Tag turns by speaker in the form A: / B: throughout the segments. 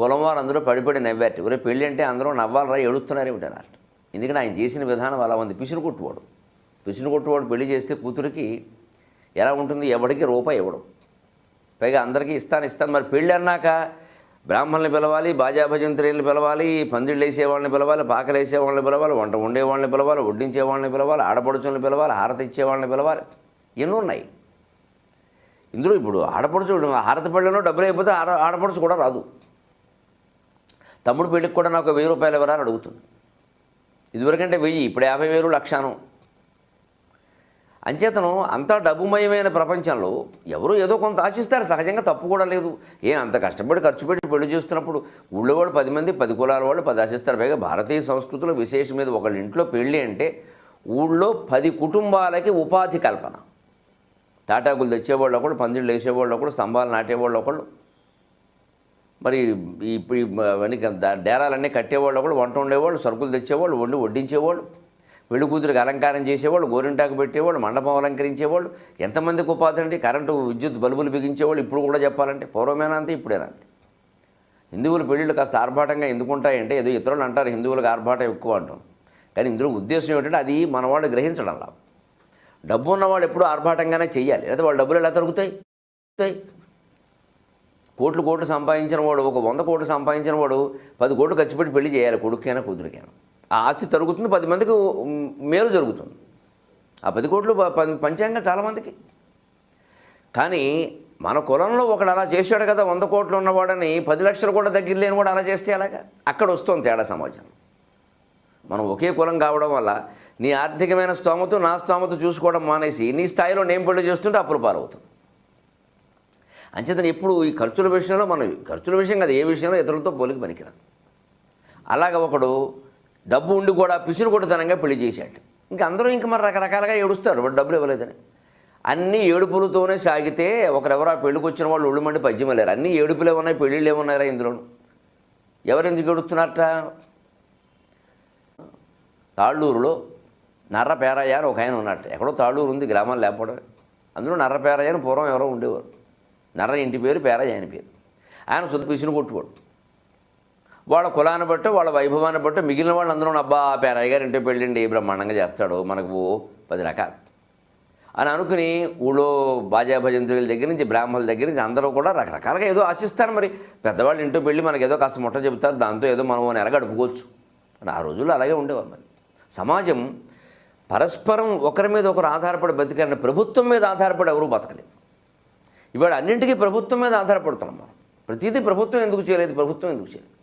A: కులం వారు అందరూ పడిపడి నవ్వారు. ఒరే పెళ్ళి అంటే అందరూ నవ్వాలరా ఏడుస్తున్నారు అన్నట్టు ఎందుకంటే ఆయన చేసిన విధానం అలా ఉంది. పిసును కొట్టువాడు. పిసిను కొట్టువాడు పెళ్ళి చేస్తే కూతురికి ఎలా ఉంటుంది? ఎవడికి రూపాయి ఇవ్వడం. పైగా అందరికీ ఇస్తాను ఇస్తాను. మరి పెళ్ళి అన్నాక బ్రాహ్మణులు పిలవాలి బాజా పిలవాలి పందిళ్ళు వేసేవాళ్ళని పిలవాలి పాకలు వేసే వాళ్ళని పిలవాలి వంట ఉండేవాళ్ళని పిలవాలి వడ్డించే వాళ్ళని పిలవాలి ఆడపడుచులను పిలవాలి హారతి ఇచ్చేవాళ్ళని పిలవాలి. ఎన్నో ఉన్నాయి. ఇందులో ఇప్పుడు ఆడపడుచు హారతి పళ్ళలో డబ్బులు అయిపోతే ఆడ ఆడపడుచు కూడా రాదు. తమ్ముడు పెళ్ళికి కూడా నాకు వెయ్యి రూపాయలు ఎవరా అని అడుగుతుంది. ఇదివరకంటే వెయ్యి ఇప్పుడు యాభై వేలు లక్షాను. అంచేతను అంతా డబ్బుమయమైన ప్రపంచంలో ఎవరు ఏదో కొంత ఆశిస్తారు సహజంగా తప్పు కూడా లేదు. ఏ అంత కష్టపడి ఖర్చు పెట్టి పెళ్ళి చేస్తున్నప్పుడు ఊళ్ళో వాళ్ళు పది మంది పది కులాల వాళ్ళు పది ఆశిస్తారు. పైగా భారతీయ సంస్కృతిలో విశేషం మీద ఒకళ్ళ ఇంట్లో పెళ్ళి అంటే ఊళ్ళో పది కుటుంబాలకి ఉపాధి కల్పన. తాటాకులు తెచ్చేవాళ్ళు ఒకళ్ళు పందిళ్ళు వేసేవాళ్ళు ఒకళ్ళు స్తంభాలు నాటేవాళ్ళు ఒకళ్ళు. మరి ఇప్పుడు ఈ అవన్నీ డేరాలన్నీ కట్టేవాళ్ళు ఒకళ్ళు వంట ఉండేవాళ్ళు సరుకులు తెచ్చేవాళ్ళు వండి వడ్డించేవాళ్ళు వెళ్ళి కూతురికి అలంకారం చేసేవాళ్ళు గోరింటాకు పెట్టేవాళ్ళు మండపం అలంకరించేవాళ్ళు ఎంతమందికి ఉపాధి అండి? కరెంటు విద్యుత్ బల్బులు బిగించేవాళ్ళు ఇప్పుడు కూడా చెప్పాలంటే పూర్వమేనా అంతే ఇప్పుడేనా అంతే. హిందువుల పెళ్ళిళ్ళు కాస్త ఆర్భాటంగా ఎందుకు ఉంటాయంటే ఏదో ఇతరులు అంటారు హిందువులకు ఆర్భాటం ఎక్కువ అంటాం. కానీ ఇందులో ఉద్దేశం ఏంటంటే అది మన వాళ్ళు గ్రహించడంలా. డబ్బు ఉన్నవాళ్ళు ఎప్పుడూ ఆర్భాటంగానే చేయాలి లేదా వాళ్ళ డబ్బులు ఎలా తరుగుతాయి. కోట్లు కోట్లు సంపాదించిన వాడు ఒక వంద కోట్లు సంపాదించిన వాడు పది కోట్లు ఖర్చు పెట్టి పెళ్ళి చేయాలి కొడుకైనా కూతురికైనా. ఆ ఆస్తి తరుగుతుంది పది మందికి మేలు జరుగుతుంది. ఆ పది కోట్లు ప- చాలామందికి కానీ మన కులంలో ఒకడు అలా చేశాడు కదా వంద కోట్లు ఉన్నవాడని పది లక్షలు కూడా దగ్గర లేని కూడా అలా చేస్తే అలాగా అక్కడ వస్తుంది తేడా సమాజం. మనం ఒకే కులం కావడం వల్ల నీ ఆర్థికమైన స్తోమత నా స్తోమత చూసుకోవడం మానేసి నీ స్థాయిలో నేను పెళ్ళి చేస్తుంటే అప్పులు పాలవుతుంది అంచేతను ఎప్పుడు ఈ ఖర్చుల విషయంలో మనం ఖర్చుల విషయం కదా ఏ విషయంలో ఇతరులతో పోలికి పనికిరాదు. అలాగ ఒకడు డబ్బు ఉండి కూడా పిసురు కొట్టుతనంగా పెళ్ళి చేశాడు. ఇంకా అందరూ ఇంకా మరి రకరకాలుగా ఏడుస్తారు వాడు డబ్బులు ఇవ్వలేదని. అన్ని ఏడుపులతోనే సాగితే ఒకరెవరు ఆ పెళ్ళికి వచ్చిన వాళ్ళు ఒళ్ళు మండి పద్యం వెళ్ళారు. అన్ని ఏడుపులే ఉన్నాయి పెళ్ళిళ్ళు ఏమున్నారా ఇందులోను. ఎవరు ఎందుకు ఏడుస్తున్నారట? తాళ్ళూరులో నర్రపేరయ్య అని ఒక ఆయన ఉన్నట్టు ఎక్కడో తాళ్ళూరు ఉంది గ్రామాలు లేకపోవడమే. అందులో నర్రపేరయ్య అని పూర్వం ఎవరో ఉండేవారు. నర్ర ఇంటి పేరు పేరయ్య ఆయన పేరు. ఆయన సొంత పిసిని కొట్టుకోడు. వాళ్ళ కులాన్ని బట్టి వాళ్ళ వైభవాన్ని బట్టి మిగిలిన వాళ్ళు అందరూ అబ్బా ఆ పేరయ్య గారు ఇంటి పెళ్ళండి బ్రహ్మాండంగా చేస్తాడు మనకు ఓ పది రకాలు. అని అనుకుని ఊళ్ళో బాజా భజంతుల దగ్గర నుంచి బ్రాహ్మణుల దగ్గర నుంచి అందరూ కూడా రకరకాలుగా ఏదో ఆశిస్తారు మరి. పెద్దవాళ్ళు ఇంట్లో పెళ్ళి మనకి ఏదో కాస్త ముట్ట చెబుతారు దాంతో ఏదో మనం నెల గడుపుకోవచ్చు. అని ఆ రోజుల్లో అలాగే ఉండేవారు మరి. సమాజం పరస్పరం ఒకరి మీద ఒకరు ఆధారపడి బతికారని ప్రభుత్వం మీద ఆధారపడి ఎవరూ బతకలేదు. ఇవాళ అన్నింటికీ ప్రభుత్వం మీద ఆధారపడుతున్నాం మనం. ప్రతిదీ ప్రభుత్వం ఎందుకు చేయలేదు? ప్రభుత్వం ఎందుకు చేయలేదు?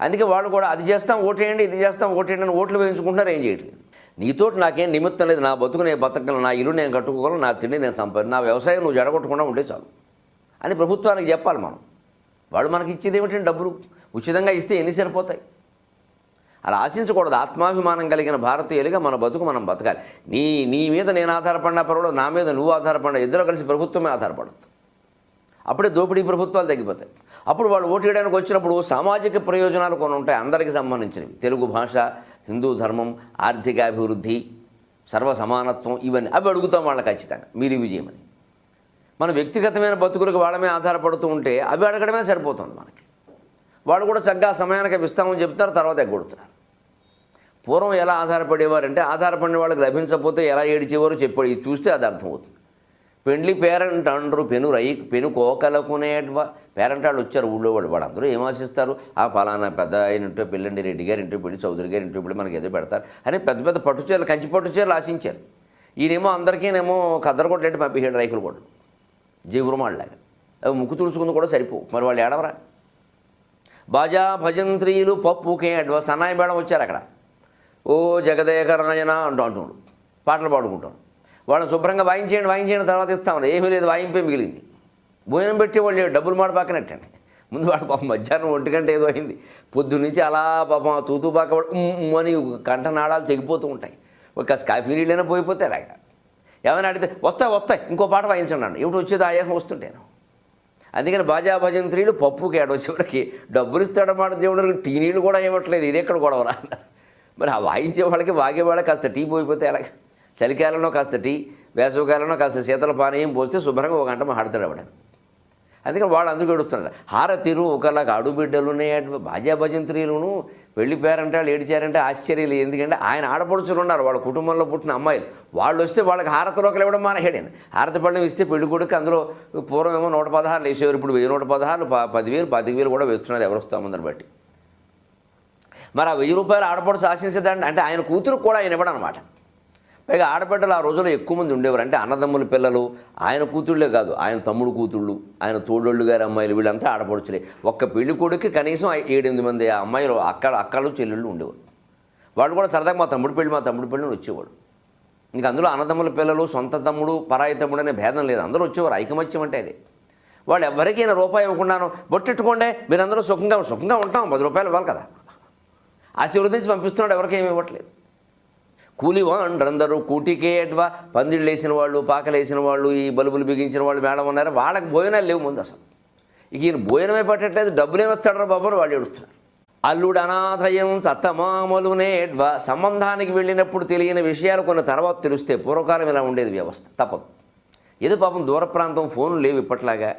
A: అందుకే వాళ్ళు కూడా అది చేస్తాం ఓటేయండి ఇది చేస్తాం ఓటేయండి అని ఓట్లు వేయించుకుంటున్నారు ఏం చేయట్లేదు. నీతోటి నాకేం నిమిత్తం లేదు నా బతుకు నేను బతకగలను నా ఇల్లు నేను కట్టుకోగలను నా తిండి నేను సంపాది నా వ్యవసాయం నువ్వు జడగొట్టకుండా ఉంటే చాలు. అని ప్రభుత్వానికి చెప్పాలి మనం. వాళ్ళు మనకి ఇచ్చేది ఏమిటంటే డబ్బులు? ఉచితంగా ఇస్తే ఎన్ని సరిపోతాయి? అలా ఆశించకూడదు. ఆత్మాభిమానం కలిగిన భారతీయులుగా మన బతుకు మనం బతకాలి. నీ నీ మీద నేను ఆధారపడినా పర్వాలేదు నా మీద నువ్వు ఆధారపడినా ఇద్దరు కలిసి ప్రభుత్వమే ఆధారపడద్దు. అప్పుడే దోపిడీ ప్రభుత్వాలు తగ్గిపోతాయి. అప్పుడు వాళ్ళు ఓటు వేయడానికి వచ్చినప్పుడు సామాజిక ప్రయోజనాలు కొన్ని ఉంటాయి అందరికీ సంబంధించినవి. తెలుగు భాష హిందూ ధర్మం ఆర్థికాభివృద్ధి సర్వ సమానత్వం ఇవన్నీ అవి అడుగుతాం వాళ్ళకి ఖచ్చితంగా. మీరు ఇవి చేయమని మన వ్యక్తిగతమైన బతుకులకు వాళ్ళమే ఆధారపడుతూ ఉంటే అవి అడగడమే సరిపోతుంది మనకి. వాళ్ళు కూడా చక్కగా సమయానికి ఇస్తామని చెప్తారు తర్వాత ఎగ్గొడుతున్నారు. పూర్వం ఎలా ఆధారపడేవారంటే ఆధారపడిన వాళ్ళకి లభించకపోతే ఎలా ఏడిచేవారో చెప్పాడు ఇది చూస్తే అది అర్థమవుతుంది. పెండ్లి పేరెంట్ అండ్రు పెను రై పెను కోకలకునేట్వ పేరెంట్ వాళ్ళు వచ్చారు ఊళ్ళో వాళ్ళు. వాళ్ళందరూ ఏం ఆశిస్తారు? ఆ ఫలానా పెద్ద ఆయన ఇంటో పెళ్ళండి రెడ్డి గారి ఇంటో పెళ్ళి చౌదరి గారి ఇంటో పెళ్ళి మనకి ఏదో పెడతారు. అని పెద్ద పెద్ద పట్టుచీరలు కంచి పట్టుచీరలు ఆశించారు. ఈయనేమో అందరికీనేమో కద్దరు కొట్టేట్టు పంపించాడు రైకులు కూడా. జీవురుమాళ్ళలాగా అవి ముక్కు తుడుచుకుంది కూడా సరిపో మరి వాళ్ళు ఏడవరా? బాజా భజంత్రీలు పప్పు కేడ్వ. సన్నాయి మేడం వచ్చారు అక్కడ ఓ జగదేక రాయన అంటూ అంటున్నాడు పాటలు పాడుకుంటాడు. వాళ్ళని శుభ్రంగా వాయించేయండి వాయించేయండి తర్వాత ఇస్తామని ఏమీ లేదు వాయింపే మిగిలింది. భోజనం పెట్టి వాళ్ళు డబ్బులు మాట పక్కనట్టండి ముందు వాడు పాపం మధ్యాహ్నం ఒంటి గంట ఏదో అయింది. పొద్దు నుంచి అలా పాపం ఆ తూతూ పాక వాడు అని కంట అని తెగిపోతూ ఉంటాయి. ఒక కాఫీ నీళ్ళైనా పోయిపోతే అలాగా. ఏమైనా అడిగితే వస్తాయి వస్తాయి ఇంకో పాట వాయించండి ఏమిటి వచ్చేది ఆయాసం వస్తుంటాను అందుకని బాజా భజంత్రీలు పప్పుకి కేడ చివరికి డబ్బులు ఇస్తాడన్నమాట దేవుడికి టీ నీళ్ళు కూడా ఇవ్వట్లేదు ఇది ఎక్కడ గొడవరా? మరి ఆ వాయించే వాళ్ళకి వాగే వాళ్ళకి కాస్త టీ పోయిపోతే ఎలాగ? చలికాలంలో కాస్త టీ వేసవికాలంలో కాస్త శీతల పానీయం పోస్తే శుభ్రంగా ఒక గంట మాట్లాడతాడు ఆవిడ. అందుకని వాళ్ళు అందుకు ఎడుతున్నారు హారతిరు ఒకలాగా అడుబిడ్డలునే భాజా భజంత్రీలును వెళ్ళిపోయారంటే వాళ్ళు ఏడిచారంటే ఆశ్చర్యం లేదు. ఎందుకంటే ఆయన ఆడపడుచులు ఉన్నారు వాళ్ళ కుటుంబంలో పుట్టిన అమ్మాయిలు. వాళ్ళు వస్తే వాళ్ళకి హారతిలోకి ఇవ్వడం మానేహాడు హారతి పళ్ళం ఇస్తే పెళ్ళి కొడుకు అందులో పూర్వం ఏమో నూట పదహారులు వేసేవారు ఇప్పుడు వెయ్యి నూట పదహారులు ప- పదివేలు పదికి వేలు కూడా వేస్తున్నారు ఎవరు వస్తామందని బట్టి. మరి ఆ వెయ్యి రూపాయలు ఆడపడుచు ఆశించదండి. అంటే ఆయన కూతురు కూడా ఆయన ఇవ్వడం అనమాట పైగా ఆడబిడ్డలు ఆ రోజుల్లో ఎక్కువ మంది ఉండేవారు. అంటే అన్నదమ్ముల పిల్లలు ఆయన కూతుళ్ళే కాదు ఆయన తమ్ముడు కూతుళ్ళు ఆయన తోడోళ్ళు గారి అమ్మాయిలు వీళ్ళంతా ఆడపడుచులే. ఒక్క పెళ్ళి కొడుకు కనీసం ఏడెనిమిది మంది అమ్మాయిలు అక్క అక్కలు చెల్లెళ్ళు ఉండేవారు వాళ్ళు కూడా సరదాగా మా తమ్ముడు పెళ్ళి మా తమ్ముడు పెళ్ళి వచ్చేవాడు ఇంకా అందులో అన్నదమ్ముల పిల్లలు సొంత తమ్ముడు పరాయి తమ్ముడు అనే భేదం లేదు. అందరూ వచ్చేవారు. ఐకమత్యం అంటే అది. వాళ్ళు ఎవరికైనా రూపాయి ఇవ్వకుండాను బొట్టెట్టుకోండి మీరందరూ సుఖంగా సుఖంగా ఉంటాం. పది రూపాయలు ఇవ్వాలి కదా. ఆశీర్వదించి పంపిస్తున్నాడు ఎవరికేమీ ఇవ్వట్లేదు. కూలి అందరూ కూటికే అడ్వా. పందిళ్ళు వాళ్ళు పాకలేసిన వాళ్ళు ఈ బలుబులు బిగించిన వాళ్ళు మేడం ఉన్నారు. వాళ్ళకి భోజనాలు లేవు ముందు అసలు. ఇక ఈయన భోజనమే పట్టట్లేదు డబ్బులేమిస్తాడరా బాబు వాళ్ళు ఎడుతున్నారు అల్లుడు అనాథయం సత్తమామలునేడ్వా సంబంధానికి వెళ్ళినప్పుడు తెలియని విషయాలు కొన్ని తర్వాత తెలిస్తే పూర్వకాలం ఇలా ఉండేది వ్యవస్థ. తప్పదు. ఏదో పాపం దూర ప్రాంతం ఫోన్లు లేవు ఇప్పట్లాగా.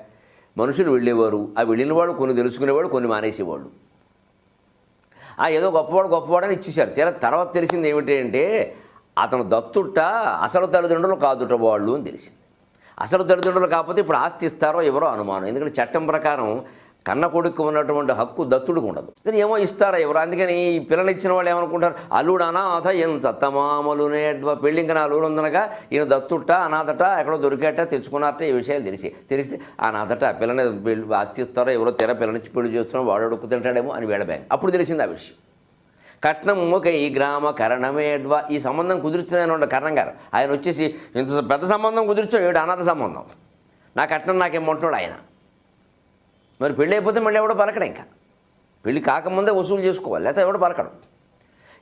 A: మనుషులు వెళ్ళేవారు. ఆ వెళ్ళిన వాళ్ళు కొన్ని తెలుసుకునేవాళ్ళు కొన్ని మానేసేవాళ్ళు. ఏదో గొప్పవాడు గొప్పవాడని ఇచ్చేశారు. తీరా తర్వాత తెలిసింది ఏమిటి అంటే అతను దత్తుట అసలు తల్లిదండ్రులు కాదుట వాళ్ళు అని తెలిసింది. అసలు తల్లిదండ్రులు కాకపోతే ఇప్పుడు ఆస్తి ఇస్తారో ఎవరో అనుమానం. ఎందుకంటే చట్టం ప్రకారం కన్న కొడుకు ఉన్నటువంటి హక్కు దత్తుడికి ఉండదు. కానీ ఏమో ఇస్తారా ఎవరు? అందుకని ఈ పిల్లలు ఇచ్చిన వాళ్ళు ఏమనుకుంటారు? అల్లుడు అనాథ ఏం సత్తమామలునే పెళ్ళి ఇంకా అల్లుడు ఉందనగా ఈయన దత్తుట అనాథట ఎక్కడో దొరికేట తెచ్చుకున్నారట ఈ విషయం తెలిసి. తెలిస్తే అనాథట ఆ పిల్లని పెళ్ళి ఆస్తి ఇస్తారో ఎవరో తెర పిల్లనిచ్చి పెళ్ళి చేస్తున్నారో వాడు అడుక్కు తింటాడేమో అని వేడ అప్పుడు తెలిసింది ఆ విషయం. కట్నం ఒక ఈ గ్రామ కరణమేడ్వా ఈ సంబంధం కుదుర్చున్నాను కరణం గారు. ఆయన వచ్చేసి ఇంత పెద్ద సంబంధం కుదుర్చాడు ఏడు అనాథ సంబంధం. నా కట్నం నాకేమంటున్నాడు ఆయన. మరి పెళ్ళి అయిపోతే మళ్ళీ ఎవడో పలకడం ఇంకా. పెళ్ళి కాకముందే వసూలు చేసుకోవాలి లేకపోతే ఎవడో పలకడం.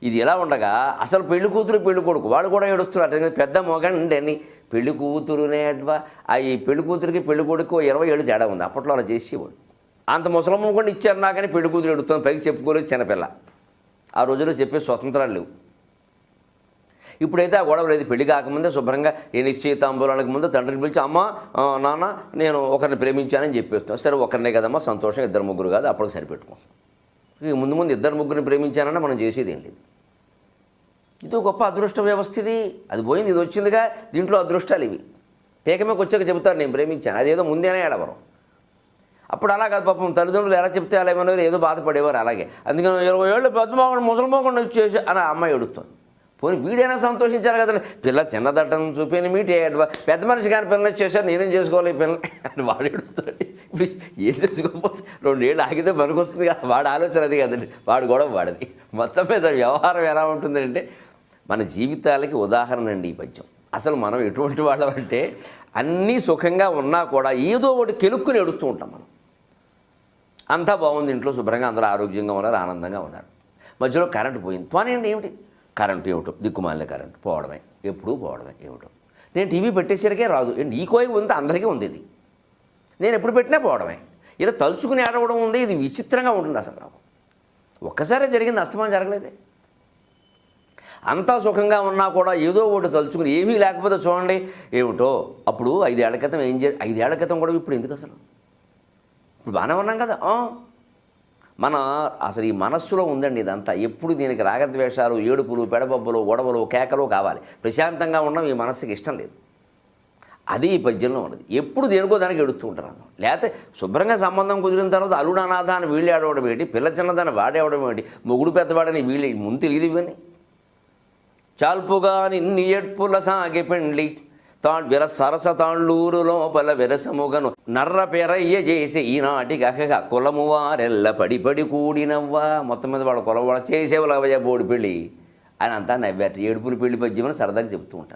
A: ఇది ఎలా ఉండగా అసలు పెళ్ళి కూతురు పెళ్ళి కొడుకు వాడు కూడా ఏడుస్తున్నారు. ఎందుకంటే పెద్ద మొగండి అని పెళ్ళి కూతురునే అడ్వా ఆ ఈ పెళ్ళి కూతురికి పెళ్ళి కొడుకు ఇరవై ఏళ్ళు తేడా ఉంది. అప్పట్లో అలా చేసేవాడు. అంత ముసలమ్మ కూడా ఇచ్చారు నాకని పెళ్ళి కూతురు ఎడుతుంది పైకి చెప్పుకోలేదు చిన్నపిల్ల. ఆ రోజుల్లో చెప్పే స్వతంత్రాలు లేవు. ఇప్పుడైతే ఆ గొడవ లేదు పెళ్ళి కాకముందే శుభ్రంగా ఏ నిశ్చయితాంబూలానికి ముందు తండ్రిని పిలిచి అమ్మ నాన్న నేను ఒకరిని ప్రేమించానని చెప్పేస్తాను. సరే ఒకరినే కదమ్మా సంతోషం ఇద్దరు ముగ్గురు కాదు అప్పటికి సరిపెట్టుకో. ముందు ముందు ఇద్దరు ముగ్గురిని ప్రేమించానన్నా మనం చేసేది ఏం లేదు. ఇది గొప్ప అదృష్ట వ్యవస్థ ఇది. అది పోయింది ఇది వచ్చిందిగా. దీంట్లో అదృష్టాలు ఇవి. పేకమేకి వచ్చాక చెబుతారు నేను ప్రేమించాను. అదేదో ముందేనే ఏడవరం. అప్పుడు అలా కాదు పాపం తల్లిదండ్రులు ఎలా చెప్తే అలా ఏమన్నారు ఏదో బాధపడేవారు అలాగే. అందుకని ఇరవై ఏళ్ళు పెద్ద మోకుండా ముసలి వచ్చేసి అని ఆ అమ్మాయి ఎడుతుంది పోనీ వీడైనా సంతోషించారు కదండి పిల్ల చిన్నదట్టం చూపిన మీటి పెద్ద మనిషి కానీ పిల్లలు చేశారు నేనేం చేసుకోవాలి ఈ పిల్ల అని వాడు ఎడుతాడు ఇప్పుడు ఏం చేసుకోకపోతే రెండేళ్ళు ఆగితే మనకు వస్తుంది కదా. వాడు ఆలోచన అది కదండి. వాడు గొడవ వాడది. మొత్తం మీద వ్యవహారం ఎలా ఉంటుందంటే మన జీవితాలకి ఉదాహరణ అండి ఈ పద్యం. అసలు మనం ఎటువంటి వాళ్ళం అంటే అన్నీ సుఖంగా ఉన్నా కూడా ఏదో ఒకటి కెలుక్కుని ఎడుస్తూ ఉంటాం మనం. అంతా బాగుంది ఇంట్లో శుభ్రంగా అందరూ ఆరోగ్యంగా ఉన్నారు ఆనందంగా ఉన్నారు. మధ్యలో కరెంటు పోయింది. పోనీ ఏమిటి? కరెంటు ఇవ్వటం దిక్కుమాలిన కరెంటు పోవడమే. ఎప్పుడూ పోవడమే ఇవ్వటం నేను టీవీ పెట్టేసరికే రాదు. ఏంటి ఈ కోయి ఉంది అందరికీ ఉంది ఇది. నేను ఎప్పుడు పెట్టినా పోవడమే. ఇలా తలుచుకుని ఆడవడం ఉంది ఇది విచిత్రంగా ఉంటుంది అసలు నాకు. ఒక్కసారే జరిగింది అస్తమానం జరగలేదే. అంతా సుఖంగా ఉన్నా కూడా ఏదో ఒకటి తలుచుకుని ఏమీ లేకపోతే చూడండి ఏమిటో. అప్పుడు ఐదేళ్ళ క్రితం ఏం చే ఐదేళ్ళ క్రితం కూడా ఇప్పుడు ఎందుకు అసలు? ఇప్పుడు బాగానే ఉన్నాం కదా. మన అసలు ఈ మనస్సులో ఉందండి ఇదంతా. ఎప్పుడు దీనికి రాగద్వేషాలు ఏడుపులు పెడబబ్బులు గొడవలు కేకలు కావాలి. ప్రశాంతంగా ఉండడం ఈ మనస్సుకి ఇష్టం లేదు. అది ఈ పద్యంలో ఉన్నది. ఎప్పుడు దేనికో దానికి ఎడుతూ ఉంటారు అందరం. లేకపోతే శుభ్రంగా సంబంధం కుదిరిన తర్వాత అల్లుడు అనాథ అని వీళ్ళు ఆడవడం ఏంటి? పిల్ల చిన్నదాన్ని వాడేవడం ఏంటి? మొగుడు పెద్దవాడని వీళ్ళు ముందు తెలియదు ఇవన్నీ. చాల్పుగా నిన్ని ఎడ్పుల సాగి పెండ్లి. తా విర సరస తాళ్ళూరు లోపల విరసముగను నర్ర పెరయ్య చేసి ఈనాటి గహగ కులము వారెల్ల పడి పడి కూడినవ్వా. మొత్తం మీద వాళ్ళ కులం వాళ్ళ చేసేవాళ్ళు అవయ్య బోడి పెళ్ళి. అని అంతా నవ్వారు ఏడుపులు పెళ్ళి మధ్యమని సరదాగా చెప్తూ ఉంటారు.